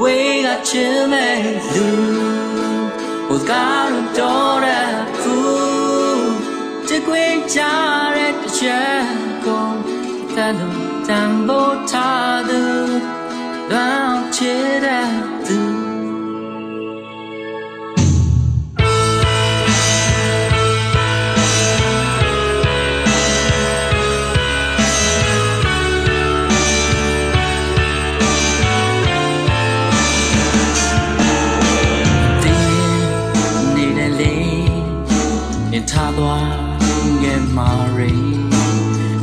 ဝေးကချင်မဲ့လူဟိုကားရတော့တဲ့ဖူတကွင်ကြတဲ့တစ်ချက်ကိုတန်လို့တန်ဖို့ထားသူတော့ချစ်တဲ့ င်ထားသွားငယ်မာရီ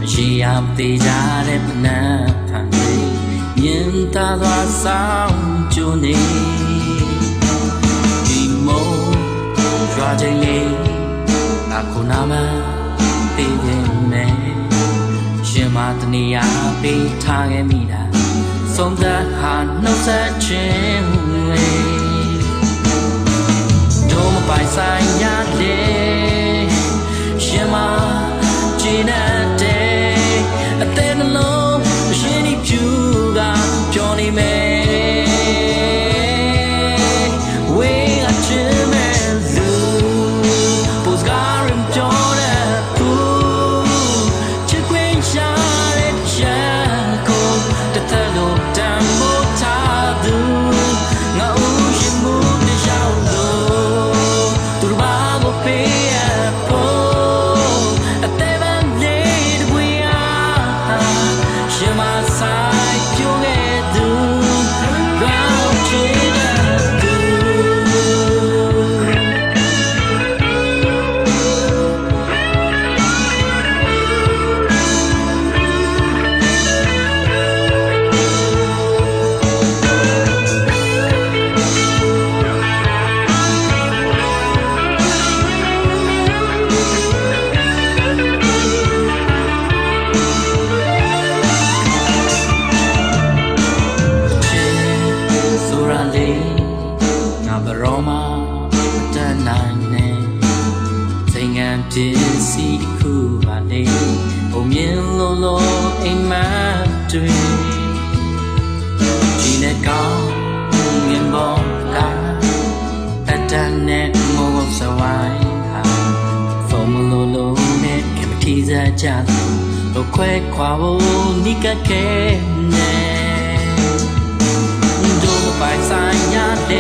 အရေးအသေးကြတဲ့ပနန်းဖန်လေးမြင်သားသွားဆောင်ကျိုးနေဒီမို့ရွာချင်းလေးအခုနာမတည်နေမယ်ရှင်မတနေရာပေးထားခဲ့မိတာဆုံးသက်ဟာနှုတ်ဆက်ခြင်းလေတို့မပိုင်ဆိုင်ရ တဲ့ ရှ ပစ္စည်းတစ်ခုပါလေဘုံမြင်လို့လို့အိမ်မက်တွေဒီနဲ့ကောင်းငင်ပေါ်ကတတန်နဲ့ငိုးစဝိုင်းဟာဖုံမလို့လို့နဲ့ကမထီးစားကြတယ်လို့ခွဲခွာဖို့နိကခဲနဲ့တို့ပိုင်ဆိုင်ရတ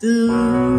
do.